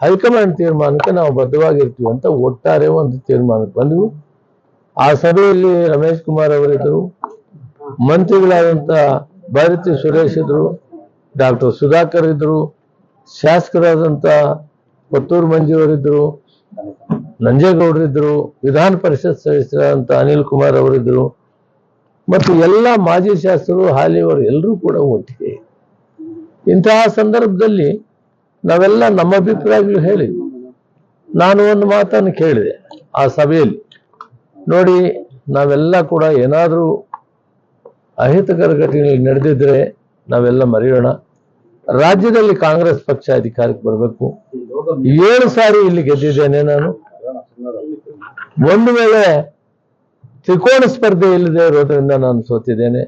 High command ತೀರ್ಮಾನಕ್ಕೆ ನಾವು ಬದ್ಧವಾಗಿರ್ತೀವಿ ಅಂತ ಒಟ್ಟಾರೆ ಒಂದು ತೀರ್ಮಾನಕ್ಕೆ ಬಂದವು. ಆ ಸಭೆಯಲ್ಲಿ ರಮೇಶ್ ಕುಮಾರ್ ಅವರಿದ್ದರು. ಮಂತ್ರಿಗಳಾದಂಥ ಭಾರತಿ ಸುರೇಶ್ ಇದ್ರು ಡಾಕ್ಟರ್ ಸುಧಾಕರ್ ಇದ್ರು ಶಾಸಕರಾದಂಥ ಪತ್ತೂರು ಮಂಜುವರಿದ್ದರು ನಂಜೇಗೌಡರಿದ್ದರು ವಿಧಾನ ಪರಿಷತ್ ಸದಸ್ಯರಾದಂಥ ಅನಿಲ್ ಕುಮಾರ್ ಅವರಿದ್ದರು. ಮತ್ತು ಎಲ್ಲ ಮಾಜಿ ಶಾಸಕರು ಹಾಲಿಯವರು ಎಲ್ಲರೂ ಕೂಡ ಒಟ್ಟಿಗೆ. ಇಂತಹ ಸಂದರ್ಭದಲ್ಲಿ ನಾವೆಲ್ಲ ನಮ್ಮ ಅಭಿಪ್ರಾಯಗಳು ಹೇಳಿ. ನಾನು ಒಂದು ಮಾತನ್ನು ಕೇಳಿದೆ ಆ ಸಭೆಯಲ್ಲಿ. ನೋಡಿ, ನಾವೆಲ್ಲ ಕೂಡ ಏನಾದರೂ ಅಹಿತಕರ ಘಟನೆಗಳು ನಡೆದಿದ್ರೆ ನಾವೆಲ್ಲ ಮರೆಯೋಣ. ರಾಜ್ಯದಲ್ಲಿ ಕಾಂಗ್ರೆಸ್ ಪಕ್ಷ ಅಧಿಕಾರಕ್ಕೆ ಬರಬೇಕು. ಏಳು ಸಾರಿ ಇಲ್ಲಿ ಗೆದ್ದಿದ್ದೇನೆ ನಾನು. ಒಂದು ವೇಳೆ ತ್ರಿಕೋಣ ಸ್ಪರ್ಧೆ ಇಲ್ಲದೆ ಇರೋದ್ರಿಂದ ನಾನು ಸೋತಿದ್ದೇನೆ.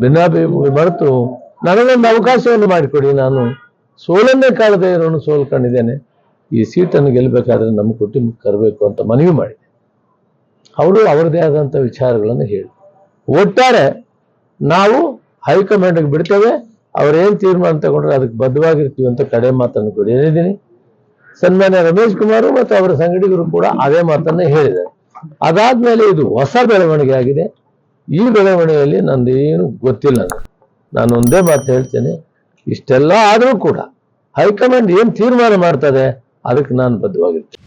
ಭಿನ್ನಾಭಿ ಮರೆತು ನನಗೊಂದು ಅವಕಾಶವನ್ನು ಮಾಡಿಕೊಡಿ ನಾನು. ಸೋಲನ್ನೇ ಕಾಣದೇ ಇರೋನು ಸೋಲ್ಕೊಂಡಿದ್ದೇನೆ ಈ ಸೀಟನ್ನು ಗೆಲ್ಲಬೇಕಾದ್ರೆ ನಮ್ಮ ಕುಟುಂಬಕ್ಕೆ ಕರಬೇಕು ಅಂತ ಮನವಿ ಮಾಡಿದೆ. ಅವರು ಅವರದೇ ಆದಂಥ ವಿಚಾರಗಳನ್ನು ಹೇಳಿ ಒಟ್ಟಾರೆ ನಾವು ಹೈಕಮಾಂಡ್ಗೆ ಬಿಡ್ತೇವೆ ಅವ್ರೇನು ತೀರ್ಮಾನ ತಗೊಂಡ್ರೆ ಅದಕ್ಕೆ ಬದ್ಧವಾಗಿರ್ತೀವಿ ಅಂತ ಕಡೆ ಮಾತನ್ನು ಕೂಡ ಹೇಳಿದ್ದೀನಿ. ಸನ್ಮಾನ್ಯ ರಮೇಶ್ ಕುಮಾರ್ ಮತ್ತು ಅವರ ಸಂಗಡಿಗರು ಕೂಡ ಅದೇ ಮಾತನ್ನು ಹೇಳಿದ್ದಾರೆ. ಅದಾದ್ಮೇಲೆ ಇದು ಹೊಸ ಬೆಳವಣಿಗೆ ಆಗಿದೆ. ಈ ಬೆಳವಣಿಗೆಯಲ್ಲಿ ನಂದೇನು ಗೊತ್ತಿಲ್ಲ. ನಾನು ಒಂದೇ ಮಾತು ಹೇಳ್ತೇನೆ, ಇಷ್ಟೆಲ್ಲ ಆದರೂ ಕೂಡ ಹೈಕಮಾಂಡ್ ಏನು ತೀರ್ಮಾನ ಮಾಡ್ತದೆ ಅದಕ್ಕೆ ನಾನು ಬದ್ಧವಾಗಿರ್ತೀನಿ.